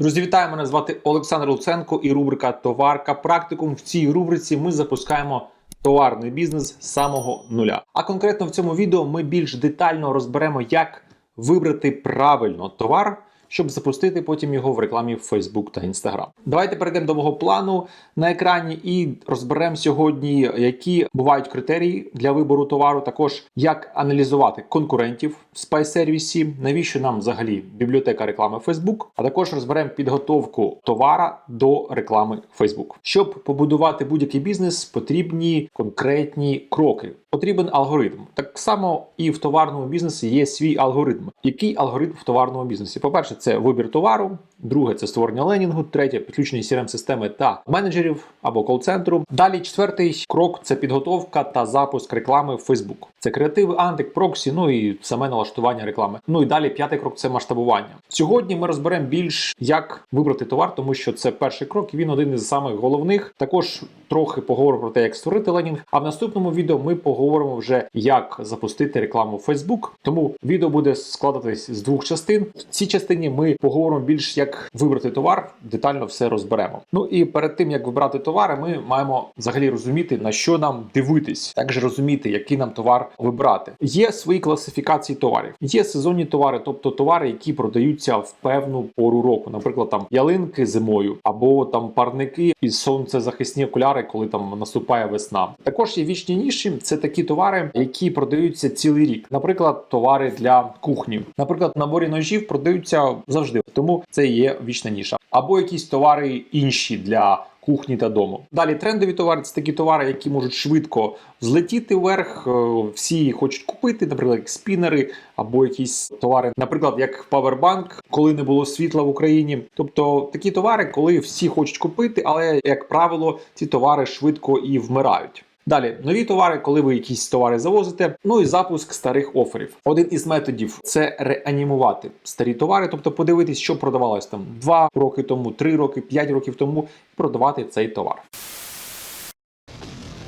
Друзі, вітаю! Мене звати Олександр Луценко і рубрика Товарка Практикум. В цій рубриці ми запускаємо товарний бізнес з самого нуля. А конкретно в цьому відео ми більш детально розберемо, як вибрати правильно товар, щоб запустити потім його в рекламі в Facebook та Instagram. Давайте перейдемо до мого плану на екрані і розберемо сьогодні, які бувають критерії для вибору товару. Також як аналізувати конкурентів в спай-сервісі, навіщо нам взагалі бібліотека реклами Facebook, а також розберемо підготовку товара до реклами Facebook. Щоб побудувати будь-який бізнес, потрібні конкретні кроки. Потрібен алгоритм. Так само і в товарному бізнесі є свій алгоритм. Який алгоритм в товарному бізнесі? По-перше, це вибір товару, друге це створення ленінгу, третє підключення crm системи та менеджерів або кол-центру. Далі четвертий крок це підготовка та запуск реклами в Facebook. Це креативи, антик, проксі, ну і саме налаштування реклами. Ну і далі п'ятий крок це масштабування. Сьогодні ми розберемо більш як вибрати товар, тому що це перший крок, і він один із самих головних. Також трохи поговоримо про те, як створити ленінг. А в наступному відео ми поговоримо вже як запустити рекламу в Facebook. Тому відео буде складатись з двох частин. В цій частині ми поговоримо більш як вибрати товар, детально все розберемо. Ну і перед тим як вибрати товари, ми маємо взагалі розуміти на що нам дивитись, також розуміти, який нам товар вибрати. Є свої класифікації товарів. Є сезонні товари, тобто товари, які продаються в певну пору року, наприклад, там ялинки зимою, або там парники і сонцезахисні окуляри, коли там наступає весна. Також є вічні ніші. Це такі товари, які продаються цілий рік. Наприклад, товари для кухні. Наприклад, наборі ножів продаються завжди, тому це є вічна ніша. Або якісь товари інші для кухні та дому. Далі трендові товари це такі товари, які можуть швидко злетіти вверх. е, Всі хочуть купити, наприклад, як спінери або якісь товари, наприклад, як павербанк, коли не було світла в Україні. Тобто такі товари, коли всі хочуть купити, але як правило, ці товари швидко і вмирають. Далі нові товари, коли ви якісь товари завозите. Ну і запуск старих оферів. Один із методів це реанімувати старі товари, тобто подивитись, що продавалось там 2 роки тому, 3 роки, 5 років тому, і продавати цей товар.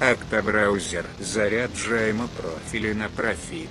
Автобраузер. Заряджаємо профілі на профіт.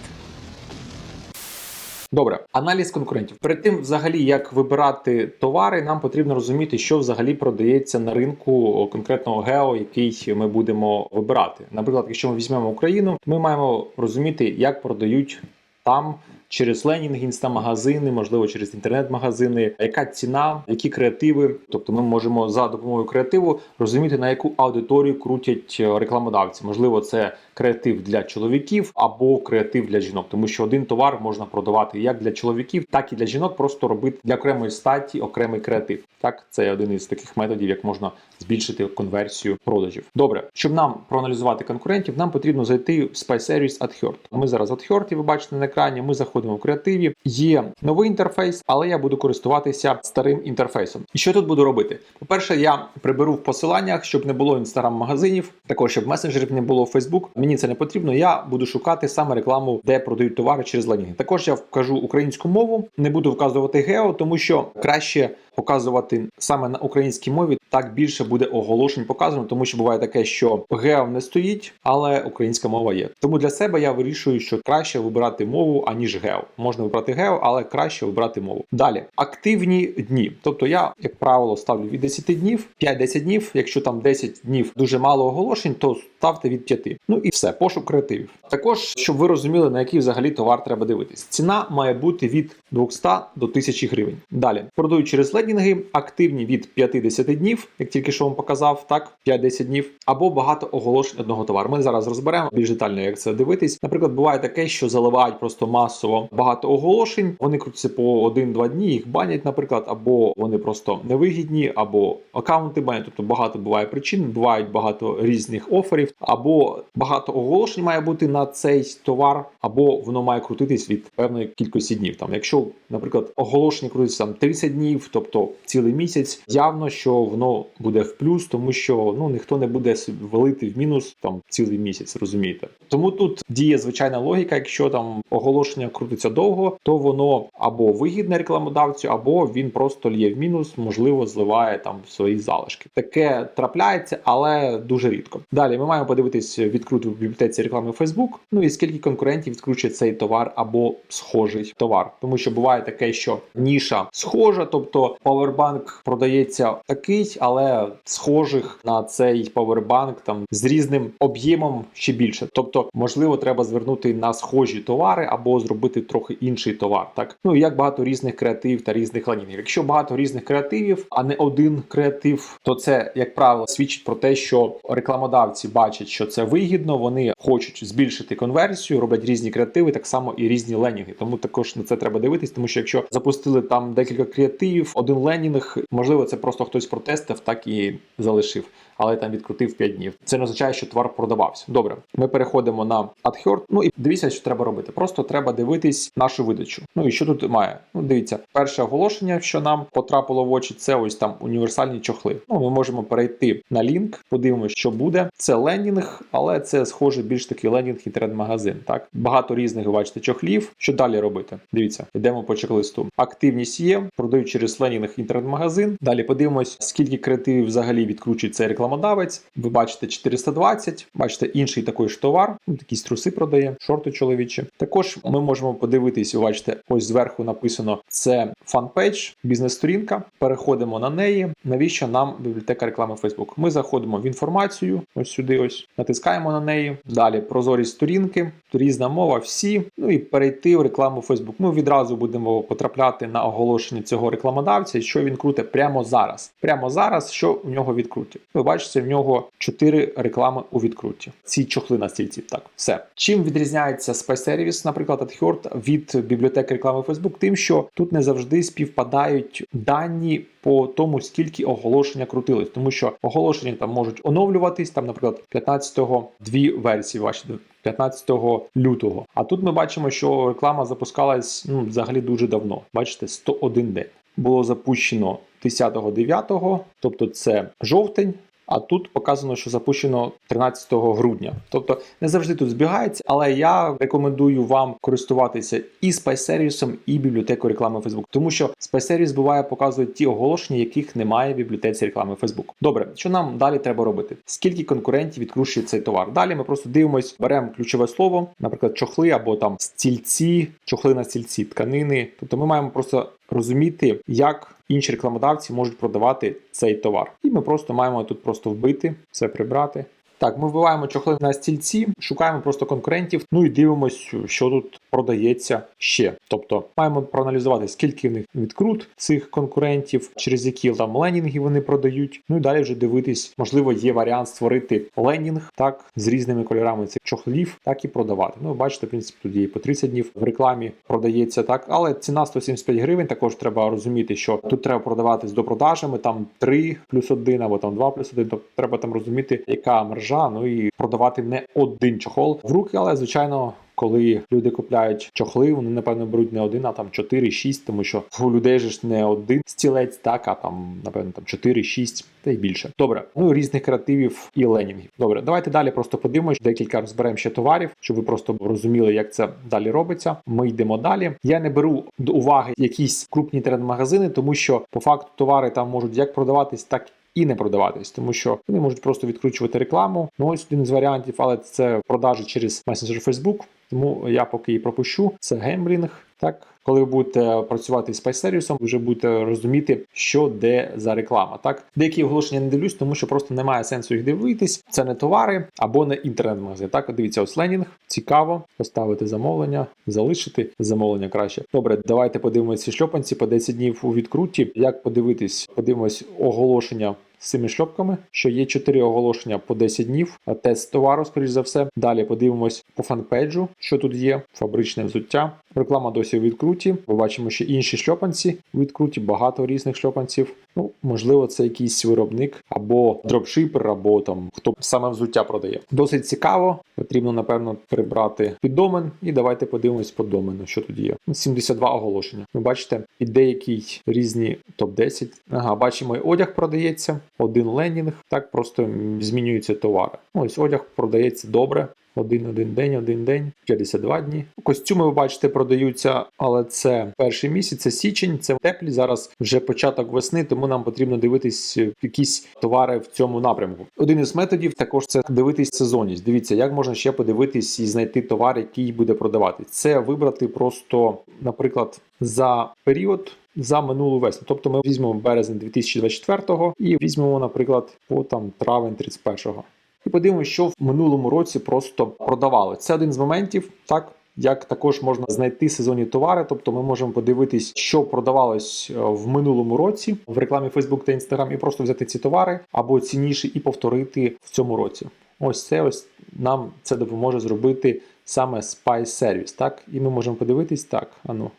Добре, аналіз конкурентів. Перед тим, взагалі, як вибирати товари, нам потрібно розуміти, що взагалі продається на ринку конкретного гео, який ми будемо вибирати. Наприклад, якщо ми візьмемо Україну, ми маємо розуміти, як продають там. Через ленінги, інстамагазини, можливо, через інтернет-магазини, яка ціна, які креативи. Тобто, ми можемо за допомогою креативу розуміти, на яку аудиторію крутять е, рекламодавці. Можливо, це креатив для чоловіків або креатив для жінок, тому що один товар можна продавати як для чоловіків, так і для жінок. Просто робити для окремої статі окремий креатив. Так, це один із таких методів, як можна збільшити конверсію продажів. Добре, щоб нам проаналізувати конкурентів, нам потрібно зайти в Spy Service AdHerd. Ми зараз в AdHerd, ви бачите на екрані. Ми заходимо в креативі. Є новий інтерфейс, але я буду користуватися старим інтерфейсом. І що тут буду робити? По-перше, я приберу в посиланнях, щоб не було інстаграм-магазинів, також щоб месенджерів не було Facebook. Мені це не потрібно. Я буду шукати саме рекламу, де продають товари через ланінги. Також я вкажу українську мову, не буду вказувати гео, тому що краще показувати саме на українській мові. Так більше буде оголошень показано, тому що буває таке, що гео не стоїть, але українська мова є. Тому для себе я вирішую, що краще вибирати мову аніж гео. Можна вибрати гео, але краще вибрати мову. Далі активні дні. Тобто я, як правило, ставлю від 10 днів, 5-10 днів. Якщо там 10 днів дуже мало оголошень, то ставте від 5. Ну і все, пошук креативів. Також щоб ви розуміли, на який взагалі товар треба дивитись. Ціна має бути від 200 до 1000 гривень. Далі продають через лендінги, активні від 50 днів, як тільки що вам показав, так 5-10 днів, або багато оголошень одного товару. Ми зараз розберемо більш детально, як це дивитись. Наприклад, буває таке, що заливають просто масово багато оголошень. Вони крутяться по 1-2 дні, їх банять, наприклад, або вони просто невигідні, або аккаунти банять. Тобто багато буває причин, бувають багато різних оферів, або багато оголошень має бути на цей товар, або воно має крутитись від певної кількості днів. Там, якщо, наприклад, оголошення крутиться там 30 днів, тобто цілий місяць, явно, що воно буде в плюс, тому що ну ніхто не буде валити в мінус там цілий місяць, розумієте? Тому тут діє звичайна логіка. Якщо там оголошення крутиться довго, то воно або вигідне рекламодавцю, або він просто лє в мінус, можливо, зливає там свої залишки. Таке трапляється, але дуже рідко. Далі ми маємо подивитись відкруту в бібліотеці реклами Facebook, ну і скільки конкурентів відкручує цей товар або схожий товар, тому що буває таке, що ніша схожа, тобто Powerbank продається такий, але схожих на цей Powerbank там з різним об'ємом ще більше. Тобто, можливо, треба звернути на схожі товари або зробити трохи інший товар. Так ну як багато різних креативів та різних ланінгів. Якщо багато різних креативів, а не один креатив, то це як правило свідчить про те, що рекламодавці бачать, що це вигідно. Вони хочуть збільшити конверсію, роблять різні креативи, так само і різні ленінги. Тому також на це треба дивитись, тому що якщо запустили там декілька креативів, один ленінг, можливо, це просто хтось протестив, так і залишив. Але там відкрутив 5 днів. Це не означає, що товар продавався. Добре, ми переходимо на AdHerd. Ну і дивіться, що треба робити. Просто треба дивитись нашу видачу. Ну і що тут має? Ну, дивіться, перше оголошення, що нам потрапило в очі, це ось там універсальні чохли. Ну, ми можемо перейти на лінк, подивимося, що буде. Це ленінг, але це схоже більш такий ленінг інтернет-магазин. Так багато різних бачите чохлів. Що далі робити? Дивіться, йдемо по чек-листу. Активність є, продають через ленінг інтернет-магазин. Далі подивимось, скільки креативів взагалі відкручує цей рекламодавець. Ви бачите 420, бачите інший такий ж товар. Ну, такі труси продає, шорти чоловічі. Також ми можемо подивитись, ви бачите, ось зверху написано це фанпейдж, бізнес-сторінка. Переходимо на неї. Навіщо нам бібліотека реклами Facebook? Ми заходимо в інформацію, ось сюди, ось натискаємо на неї. Далі прозорість сторінки, різна мова, всі. Ну і перейти в рекламу Facebook. Ми відразу будемо потрапляти на оголошення цього рекламодавця, що він круте прямо зараз. Прямо зараз, що в нього відкруті. Ви бачите, в нього 4 реклами у відкруті. Ці чохли на стільці. Так, все. Чим відрізняється Space Service, наприклад, AdHerd від бібліотеки реклами Facebook? Тим, що тут не завжди співпадають дані по тому, скільки оголошення крутились, тому що оголошення там можуть оновлюватись. Там, наприклад, 15-го дві версії бачите. 15 лютого. А тут ми бачимо, що реклама запускалась ну, взагалі дуже давно. Бачите, 101 день. Було запущено 10.9, тобто це жовтень. А тут показано, що запущено 13 грудня. Тобто не завжди тут збігається, але я рекомендую вам користуватися і Spice сервісом, і бібліотекою реклами Facebook. Тому що Spice сервіс буває показує ті оголошення, яких немає в бібліотеці реклами Facebook. Добре, що нам далі треба робити? Скільки конкурентів відкручує цей товар? Далі ми просто дивимось, беремо ключове слово, наприклад, чохли або там стільці, чохли на стільці, тканини. Тобто ми маємо просто розуміти, як інші рекламодавці можуть продавати цей товар. І ми просто маємо тут просто вбити, все прибрати. Так, ми вбиваємо чохли на стільці, шукаємо просто конкурентів, ну і дивимось, що тут продається ще. Тобто маємо проаналізувати, скільки в них відкрут цих конкурентів, через які там ленінги вони продають. Ну і далі вже дивитись, можливо, є варіант створити ленінг так з різними кольорами цих чохлів, так і продавати. Ну, бачите, в принципі, тут є по 30 днів в рекламі продається так, але ціна 175 гривень. Також треба розуміти, що тут треба продавати з допродажами, там 3 плюс 1 або там 2 плюс 1, тобто треба там розуміти, яка маржа, ну і продавати не один чохол в руки, але звичайно. Коли люди купляють чохли, вони напевно беруть не один, а там 4-6, тому що у людей же ж не один стілець, так а там, напевно, там 4-6 та й більше. Добре, ну різних креативів і ленінгів. Добре, давайте далі просто подивимось. Декілька розберемо ще товарів, щоб ви просто розуміли, як це далі робиться. Ми йдемо далі. Я не беру до уваги якісь крупні інтернет-магазини, тому що по факту товари там можуть як продаватись, так і не продаватись, тому що вони можуть просто відкручувати рекламу. Ну ось один з варіантів, але це продажі через месенджер Facebook. Тому я поки її пропущу. Це гемблінг. Так, коли ви будете працювати з спайсервісом, ви вже будете розуміти, що де за реклама. Так, деякі оголошення не дивлюсь, тому що просто немає сенсу їх дивитись. Це не товари або не інтернет-магазин. Так, дивіться, ось ленінг. Цікаво поставити замовлення, залишити замовлення краще. Добре, давайте подивимося ці шльопанці по 10 днів у відкруті. Як подивитись? Подивимось оголошення з цими шльопками, що є 4 оголошення по 10 днів, тест товару, скоріш за все. Далі подивимось по фанпейджу, що тут є, фабричне взуття. Реклама досі відкруті. Ми бачимо, що інші шльопанці відкруті, багато різних шльопанців. Ну, можливо, це якийсь виробник або дропшипер, або там хто саме взуття продає. Досить цікаво. Потрібно, напевно, прибрати під домен. І давайте подивимось по домену, що тут є. 72 оголошення. Ви бачите, і деякі різні топ-10. Ага, бачимо, і одяг продається, один ленінг. Так просто змінюються товари. Ось одяг продається добре. Один один день, один день, 52 дні. Костюми, ви бачите, продаються, але це перший місяць, це січень, це теплі. Зараз вже початок весни, тому нам потрібно дивитись якісь товари в цьому напрямку. Один із методів також це дивитись сезонність. Дивіться, як можна ще подивитись і знайти товар, який буде продавати. Це вибрати просто, наприклад, за період за минулу весну. Тобто ми візьмемо березень 2024 і візьмемо, наприклад, по там травень 31-го. І подивимося, що в минулому році просто продавали. Це один з моментів, так. Як також можна знайти сезонні товари, тобто ми можемо подивитись, що продавалось е, в минулому році в рекламі Facebook та Instagram, і просто взяти ці товари або цінніші і повторити в цьому році. Ось це ось нам це допоможе зробити саме Spice Service, так? І ми можемо подивитись так. Ану.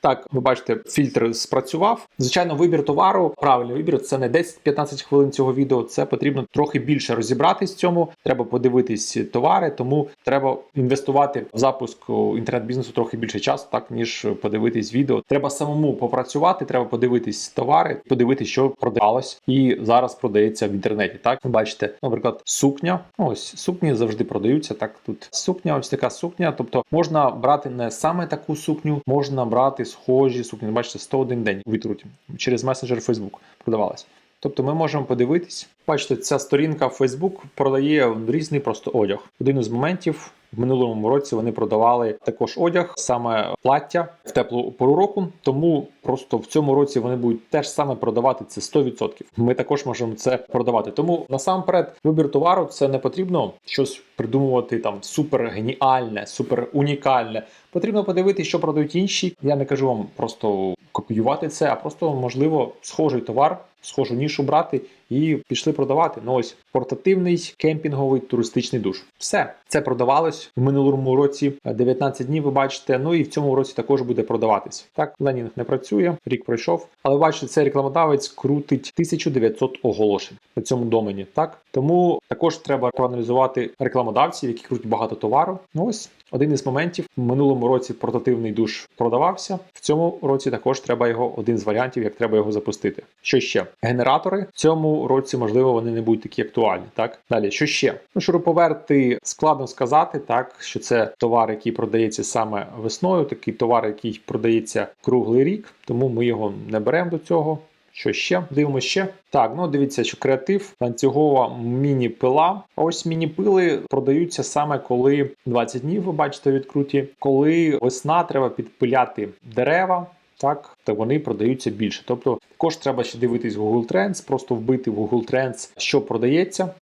Так, ви бачите, фільтр спрацював. Звичайно, вибір товару, правильний вибір це не 10-15 хвилин цього відео. Це потрібно трохи більше розібратись в цьому. Треба подивитись товари, тому треба інвестувати в запуск інтернет-бізнесу трохи більше часу, так ніж подивитись відео. Треба самому попрацювати, треба подивитись товари, подивитись, що продавалось і зараз продається в інтернеті. Так, ви бачите, наприклад, сукня. Ось сукні завжди продаються. Так, тут сукня, ось така сукня. Тобто можна брати не саме таку сукню, можна брати схожі сукні. Бачите, 101 день у відруті через месенджер Facebook продавалась. Тобто ми можемо подивитись. Бачите, ця сторінка Facebook продає різний просто одяг. Один із моментів в минулому році вони продавали також одяг, саме плаття в теплу пору року. Тому просто в цьому році вони будуть теж саме продавати це 100%. Ми також можемо це продавати. Тому насамперед вибір товару це не потрібно щось придумувати там супер геніальне, супер унікальне. Потрібно подивитися, що продають інші. Я не кажу вам просто копіювати це, а просто можливо схожий товар, схожу нішу брати і пішли продавати. Ну ось портативний кемпінговий туристичний душ. Все це продавалось в минулому році 19 днів. Ви бачите. Ну і в цьому році також буде продаватись. Так, Ленінг не працює, рік пройшов. Але бачите, цей рекламодавець крутить 1900 оголошень на цьому домені. Так тому також треба проаналізувати рекламодавців, які крутять багато товару. Ну ось один із моментів в минулому році портативний душ продавався. В цьому році також треба його один з варіантів, як треба його запустити. Що ще? Генератори в цьому році, можливо, вони не будуть такі актуальні. Так далі, що ще? Ну, шуруповерти складно сказати, так що це товар, який продається саме весною, такий товар, який продається круглий рік, тому ми його не беремо до цього. Що ще? Дивимося ще. Так, ну дивіться, що креатив, ланцюгова міні-пила. Ось міні-пили продаються саме коли 20 днів, ви бачите, відкруті. Коли весна, треба підпиляти дерева. Так, то вони продаються більше. Тобто також треба ще дивитись Google Trends, просто вбити в Google Trends, що продається.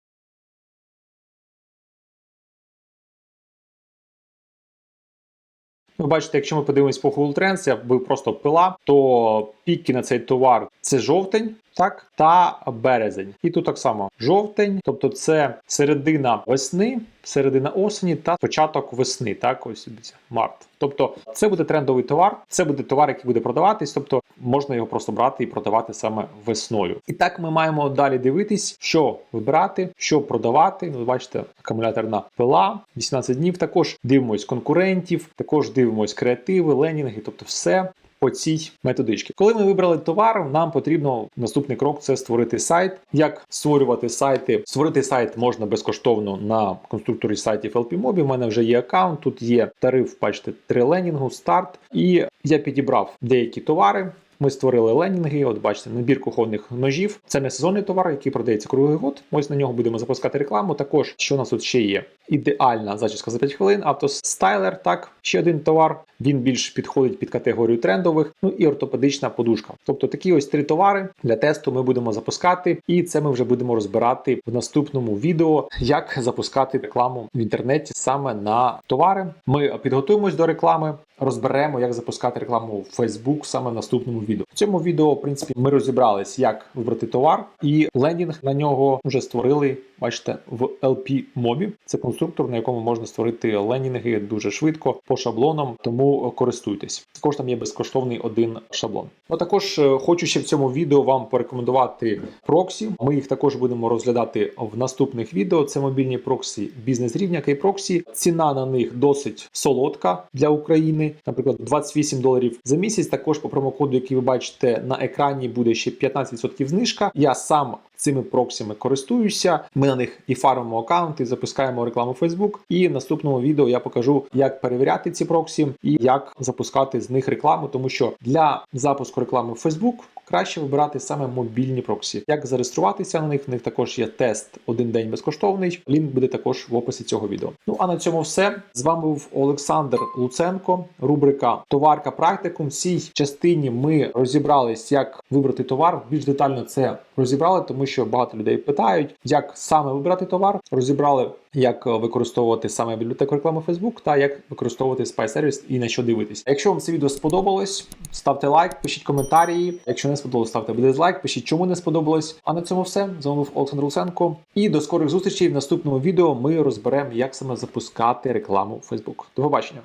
Ви бачите, якщо ми подивимось по Google Trends, якби просто пила, то піки на цей товар це жовтень, так, та березень. І тут так само жовтень, тобто це середина весни, середина осені та початок весни. Так, ось март. Тобто це буде трендовий товар, це буде товар, який буде продаватись, тобто можна його просто брати і продавати саме весною. І так ми маємо далі дивитись, що вибирати, що продавати. Ви бачите, акумуляторна пила, 18 днів. Також дивимось конкурентів, також дивимось креативи, ленінги, тобто все. По цій методичці. Коли ми вибрали товар, нам потрібно наступний крок це створити сайт. Як створювати сайти? Створити сайт можна безкоштовно на конструкторі сайтів LPMobi. У мене вже є аккаунт, тут є тариф, бачите, 3 ленінгу, старт. І я підібрав деякі товари. Ми створили ленінги, от бачите, набір кухонних ножів. Це не сезонний товар, який продається круглий год. Ось на нього будемо запускати рекламу. Також що у нас тут ще є? Ідеальна зачіска за 5 хвилин, автостайлер, так, ще один товар. Він більш підходить під категорію трендових, ну і ортопедична подушка. Тобто такі ось три товари для тесту ми будемо запускати, і це ми вже будемо розбирати в наступному відео, як запускати рекламу в інтернеті саме на товари. Ми підготуємось до реклами, розберемо, як запускати рекламу в Facebook саме в наступному відео. В цьому відео, в принципі, ми розібрались, як вибрати товар, і лендінг на нього вже створили. Бачите, в LP Mobi. Це конструктор, на якому можна створити ленінги дуже швидко по шаблонам, тому користуйтесь. Також там є безкоштовний один шаблон. Ну також е, хочу ще в цьому відео вам порекомендувати проксі. Ми їх також будемо розглядати в наступних відео. Це мобільні проксі бізнес рівня Кейпроксі. Ціна на них досить солодка для України. Наприклад, 28 доларів за місяць. Також по промокоду, який ви бачите на екрані, буде ще 15% знижка. Я сам цими проксіми користуюся. Ми на них і фармимо аккаунти, запускаємо рекламу Facebook. І в наступному відео я покажу, як перевіряти ці проксі і як запускати з них рекламу, тому що для запуску реклами в Facebook краще вибирати саме мобільні проксі. Як зареєструватися на них? В них також є тест один день безкоштовний. Лінк буде також в описі цього відео. Ну а на цьому все. З вами був Олександр Луценко, рубрика Товарка практикум. В цій частині ми розібрались, як вибрати товар. Більш детально це розібрали, тому що багато людей питають, як саме вибрати товар. Розібрали, як використовувати саме бібліотеку реклами Facebook та як використовувати Spy Service і на що дивитись. Якщо вам це відео сподобалось, ставте лайк, пишіть коментарі. Якщо не сподобалось, ставте дизлайк, пишіть, чому не сподобалось. А на цьому все. З вами був Олександр Луценко. І до скорих зустрічей в наступному відео ми розберемо, як саме запускати рекламу Facebook. До побачення.